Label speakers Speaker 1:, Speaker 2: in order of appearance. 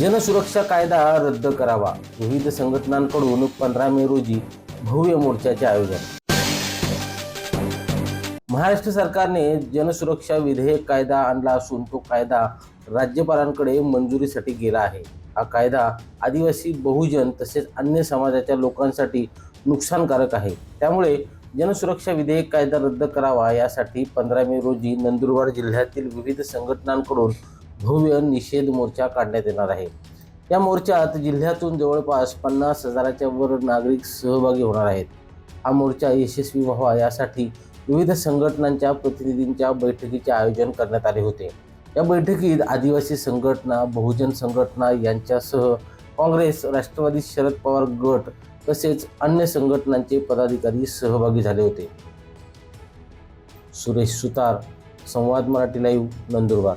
Speaker 1: जनसुरक्षा कायदा रद्द करावा. विविध संघटनांकडून पंधरा मे रोजी भव्य मोर्चाचे आयोजन. महाराष्ट्र सरकारने जनसुरक्षा विधेयक कायदा आणला असून तो कायदा राज्यपालांकडे मंजुरीसाठी गेला आहे. हा कायदा आदिवासी बहुजन तसेच अन्य समाजाच्या लोकांसाठी नुकसानकारक आहे. त्यामुळे जनसुरक्षा विधेयक कायदा रद्द करावा यासाठी पंधरा मे रोजी नंदुरबार जिल्ह्यातील विविध संघटनांकडून भव्य निषेध मोर्चा काढण्यात येणार आहे. या मोर्चात जिल्ह्यातून जवळपास पन्नास हजाराच्या वर नागरिक सहभागी होणार आहेत. हा मोर्चा यशस्वी व्हावा यासाठी विविध संघटनांच्या प्रतिनिधींच्या बैठकीचे आयोजन करण्यात आले होते. या बैठकीत आदिवासी संघटना बहुजन संघटना यांच्यासह काँग्रेस राष्ट्रवादी शरद पवार गट तसेच अन्य संघटनांचे पदाधिकारी सहभागी झाले होते. सुरेश सुतार संवाद मराठी लाईव्ह नंदुरबार.